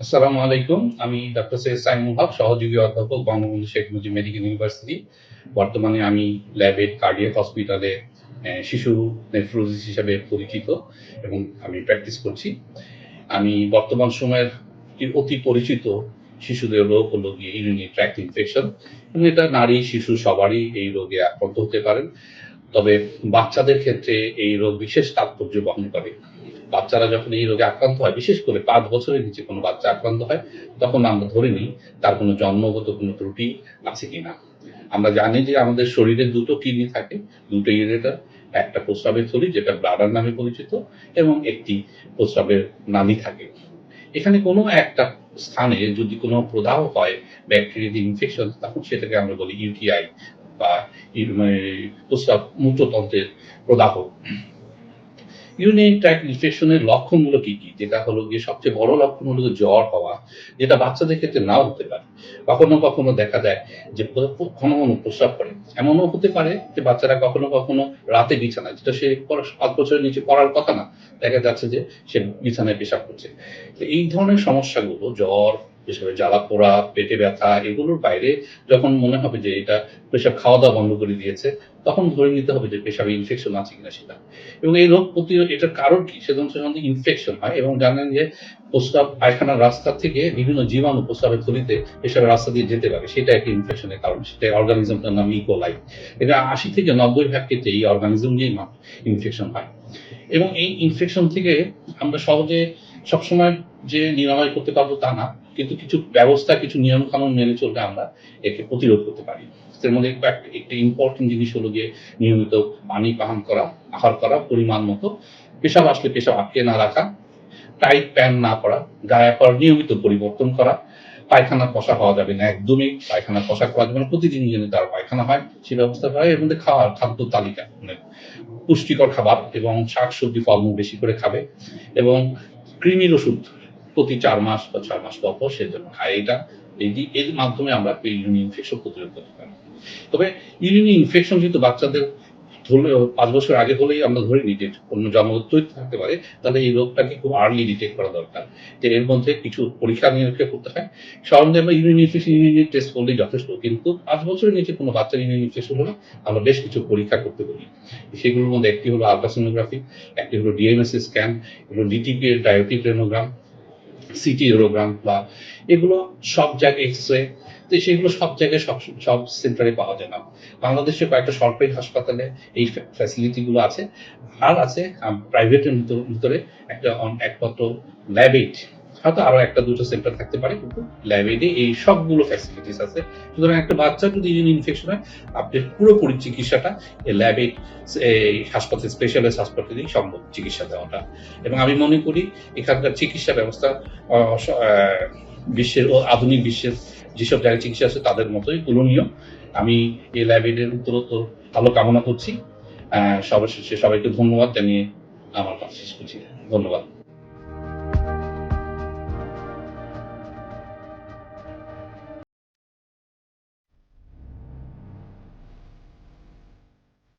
আসসালামু আলাইকুম। আমি ডক্টর সৈয়দ সাইমুল হক, সহযোগী অধ্যাপক বঙ্গবন্ধু শেখ মুজিব মেডিকেল ইউনিভার্সিটি। বর্তমানে আমি ল্যাবের কার্ডিয়াক হসপিটালে শিশু নেফ্রোলজিস্ট হিসাবে পরিচিত এবং আমি প্র্যাকটিস করছি। আমি বর্তমান সময়ের অতি পরিচিত শিশুদের রোগ হলো গিয়ে ইউরিনারি ট্র্যাক্ট ইনফেকশন এবং এটা নারী, শিশু সবারই এই রোগে আক্রান্ত হতে পারেন। তবে বাচ্চাদের ক্ষেত্রে এই রোগ বিশেষ তাৎপর্য বহন করে। বাচ্চারা যখন এই রোগে আক্রান্ত হয়, বিশেষ করে পাঁচ বছরের নিচে কোনো বাচ্চা আক্রান্ত হয়, তখন আমরা ধরে নিই তার কোনো জন্মগত কোনো ত্রুটি আছে কিনা। আমরা জানি যে আমাদের শরীরে দুটো কিডনি থাকে, দুটো ইউরেটার একটা প্রস্রাবের থলি, যেটা ব্লাডার নামে পরিচিত, এবং একটি প্রস্রাবের নামই থাকে। এখানে কোনো একটা স্থানে যদি কোনো প্রদাহ হয়, ব্যাকটেরিয়া ইনফেকশন তখন সেটাকে আমরা বলি ইউটিআই বা মানে প্রস্রাব মূত্রতন্ত্রের প্রদাহ। ইউরিনারি ট্র্যাক্ট ইনফেকশনের লক্ষণগুলো কি কি? যেটা হলো গিয়ে সবচেয়ে বড় লক্ষণ হলো জ্বর হওয়া, যেটা বাচ্চাদের ক্ষেত্রে নাও হতে পারে। কখনো কখনো দেখা যায় যে ঘন ঘন প্রস্রাব করে। এমনও হতে পারে যে বাচ্চারা কখনো কখনো রাতে বিছানায়, যেটা সে পাঁচ বছরের নিচে পড়ার কথা না, দেখা যাচ্ছে যে সে বিছানায় পেশাব করছে। এই ধরনের সমস্যাগুলো, জ্বর পেশাবে জ্বালা পোড়া, পেটে ব্যথা, এগুলোর বাইরে যখন মনে হবে যে এটা পেশাব খাওয়া দাওয়া বন্ধ করে দিয়েছে, তখন ধরে নিতে হবে যে পেশাবে ইনফেকশন আছে কিনা সেটা। এবং এই রোগ প্রতিরোধ, এটার কারণ কি? সেজন্য ইনফেকশন হয় এবং জানেন যে প্রস্রাব পায়খানার রাস্তা থেকে বিভিন্ন জীবাণু প্রস্রাবের থলিতে পেশাবের রাস্তা দিয়ে যেতে পারে। সেটা একটা ইনফেকশনের কারণ। সেটা অর্গানিজমটার নাম ইকোলাই এটা আশি থেকে নব্বই ভাগ ক্ষেত্রে এই অর্গানিজম নিয়েই ইনফেকশন হয়। এবং এই ইনফেকশন থেকে আমরা সহজে সবসময় যে নিরাময় করতে পারব তা না। কিন্তু কিছু ব্যবস্থা, কিছু নিয়ম কানুন মেনে চললে আমরা একে প্রতিরোধ করতে পারি। এর মধ্যে একটা ইম্পর্টেন্ট জিনিস হলো গিয়ে নিয়মিত পানি পান করা, আহার করা, পরিমাণ মতো পেশাব আসলে পেশাব আটকে না রাখা টাইট প্যান না করা ডায়াপার নিয়মিত পরিবর্তন করা পায়খানা কষা হওয়া যাবে না একদমই পায়খানা কষা করা যাবে না প্রতিদিন যেন তার পায়খানা হয় সেই ব্যবস্থা করা এর মধ্যে খাওয়ার খাদ্য তালিকা মানে পুষ্টিকর খাবার এবং শাকসবজি, ফলমূল বেশি করে খাবে এবং কৃমির ওষুধ প্রতি চার মাস বা ছয় মাস পর পর সেজন্য খায়। এটা এর মাধ্যমে আমরা ইউরিন ইনফেকশন প্রতিরোধ করতে পারি। তবে ইউরিন ইনফেকশন যেহেতু বাচ্চাদের ধরলে, পাঁচ বছর আগে হলেই আমরা ধরে নিই অন্য জন্মগত থাকতে পারে, তাহলে এই রোগটাকে খুব আর্লি ডিটেক্ট করা দরকার। যে এর মধ্যে কিছু পরীক্ষা নিরীক্ষা করতে হয়। সরঞ্জামে আমরা ইউরিন ইনফেকশন ইউরিন টেস্ট করলেই যথেষ্ট, কিন্তু পাঁচ বছরের নিচে কোনো বাচ্চার ইউরিন ইনফেকশন হলে আমরা বেশ কিছু পরীক্ষা করতে পারি। সেগুলোর মধ্যে একটি হলো আলট্রাসোনোগ্রাফি একটি হলো ডিএমএসসি স্ক্যান হলো ডিটিপি ডায়োটিক রেনোগ্রাম সিটি বা এগুলো সব জায়গায় এক্স রে তো সেগুলো সব জায়গায় সব সব সেন্টারে পাওয়া যায় না। বাংলাদেশে কয়েকটা সরকারি হাসপাতালে এই ফ্যাসিলিটি গুলো আছে। আর আছে প্রাইভেটের ভিতরে একটা একমাত্র ল্যাবেট হয়তো আরও একটা দুটো সেন্টার থাকতে পারে, কিন্তু ল্যাবেটে এই সবগুলো ফ্যাসিলিটিস আছে। সুতরাং একটা বাচ্চা যদি ইনফেকশন হয়, আপনি পুরোপুরি চিকিৎসাটা ল্যাবে এই হাসপাতাল স্পেশালিস্ট হাসপাতালেই সম্ভব চিকিৎসা দেওয়াটা। এবং আমি মনে করি এখানকার চিকিৎসা ব্যবস্থা বিশ্বের ও আধুনিক বিশ্বের যেসব জায়গায় চিকিৎসা আছে, তাদের মতোই তুলনীয়। আমি এই ল্যাবের উত্তরোত্তর ভালো কামনা করছি। সর্বশেষে সবাইকে ধন্যবাদ জানিয়ে আমার কাজ শেষ করছি। ধন্যবাদ।